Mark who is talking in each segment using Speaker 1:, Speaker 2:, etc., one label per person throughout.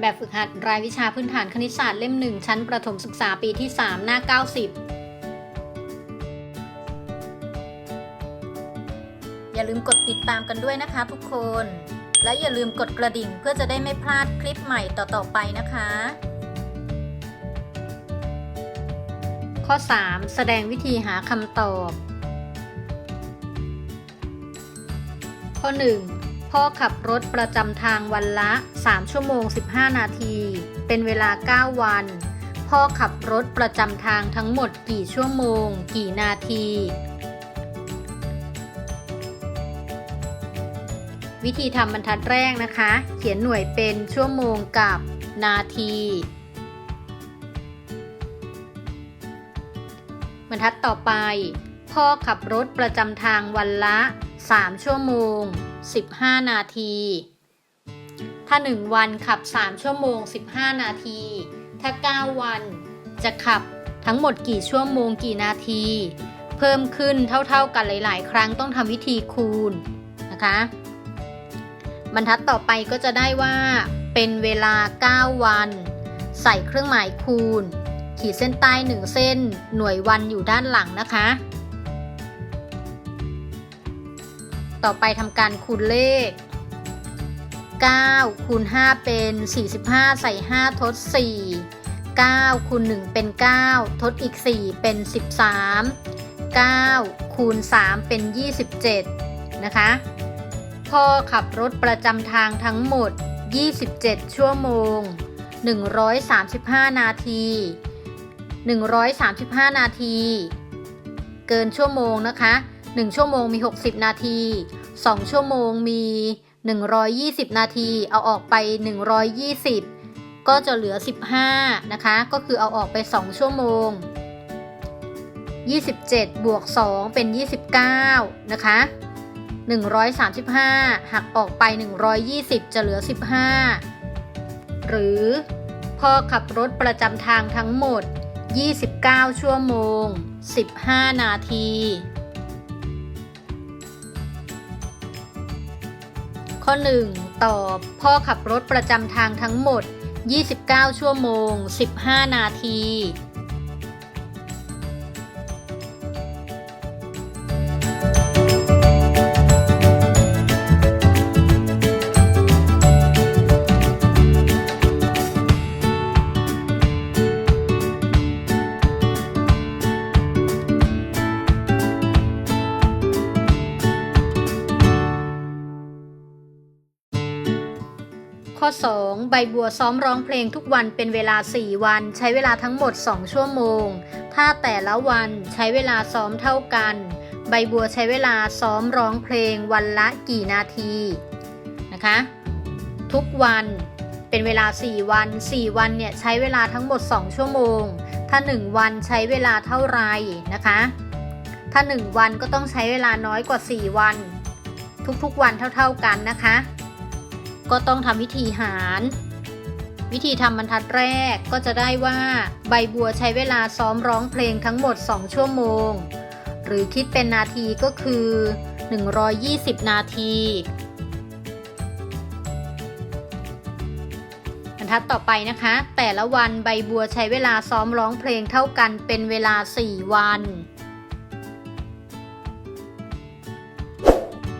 Speaker 1: แบบฝึกหัดรายวิชาพื้นฐานคณิตศาสตร์เล่ม1ชั้นประถมศึกษาปีที่ 3 หน้า 90 อย่าลืมกดติดตามกันด้วยนะคะทุกคน และอย่าลืมกดกระดิ่งเพื่อจะได้ไม่พลาดคลิปใหม่ต่อ ๆ ไปนะคะ ข้อ 3 แสดงวิธีหาคำตอบ ข้อ 1 พ่อขับรถประจำทางวันละ 3 ชั่วโมง 15 นาที เป็นเวลา 9 วัน พ่อขับรถประจำทางทั้งหมดกี่ชั่วโมง กี่นาที วิธีทำบรรทัดแรกนะคะ เขียนหน่วยเป็นชั่วโมงกับนาที บรรทัดต่อไป พ่อขับรถประจำทางวันละ 3 ชั่วโมง 15 นาที ถ้า 1 วันขับ 3 ชั่วโมง 15 นาที ถ้า 9 วันจะขับทั้งหมดกี่ชั่วโมงกี่นาที เพิ่มขึ้นเท่าๆกันหลายๆ ครั้งต้องทำวิธีคูณนะคะ บรรทัดต่อไปก็จะได้ว่าเป็นเวลา 9 วัน ใส่เครื่องหมายคูณ ขีดเส้นใต้ 1 เส้น หน่วยวันอยู่ด้านหลังนะคะ ต่อไปทำการคูณเลข 9 คูณ 5 เป็น 45 ใส่ 5 ทด 4 9คูณ1เป็น 9 ทดอีก 4 เป็น 13 9คูณ3เป็น 27 นะคะ พ่อขับรถประจำทางทั้งหมด 27 ชั่วโมง 135 นาที 135 นาที เกินชั่วโมงนะคะ 1 ชั่วโมงมี 60 นาที 2 ชั่วโมงมี 120 นาที เอาออกไป 120 ก็จะเหลือ 15 นะคะ ก็คือเอาออกไป 2 ชั่วโมง 27 บวก 2 เป็น 29 นะคะ 135 หักออกไป 120 จะเหลือ 15 หรือพ่อขับรถประจำทางทั้งหมด 29 ชั่วโมง 15 นาที ข้อ 1 ตอบ พ่อขับรถประจำทางทั้งหมด 29 ชั่วโมง 15 นาที ข้อ 2 ใบบัวซ้อมร้องเพลงทุกวันเป็นเวลา 4 วัน ใช้เวลาทั้งหมด 2 ชั่วโมง ถ้าแต่ละวันใช้เวลาซ้อมเท่ากัน ใบบัวใช้เวลาซ้อมร้องเพลงวันละกี่นาทีนะคะทุกวันเป็นเวลา 4 วัน 4 วันเนี่ยใช้เวลาทั้งหมด 2 ชั่วโมง ถ้า 1 วันใช้เวลาเท่าไรนะคะ ถ้า 1 วันก็ต้องใช้เวลาน้อยกว่า 4 วัน ทุกๆวันเท่า ๆกันนะคะ ก็ต้องทำวิธีหาร วิธีทำบรรทัดแรกก็จะได้ว่า ใบบัวใช้เวลาซ้อมร้องเพลงทั้งหมด 2 ชั่วโมง หรือคิดเป็นนาทีก็คือ 120 นาที บรรทัดต่อไปนะคะ แต่ละวันใบบัวใช้เวลาซ้อมร้องเพลงเท่ากันเป็นเวลา 4 วัน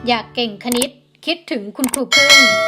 Speaker 1: อยากเก่งคณิตคิดถึงคุณครูพึ่ง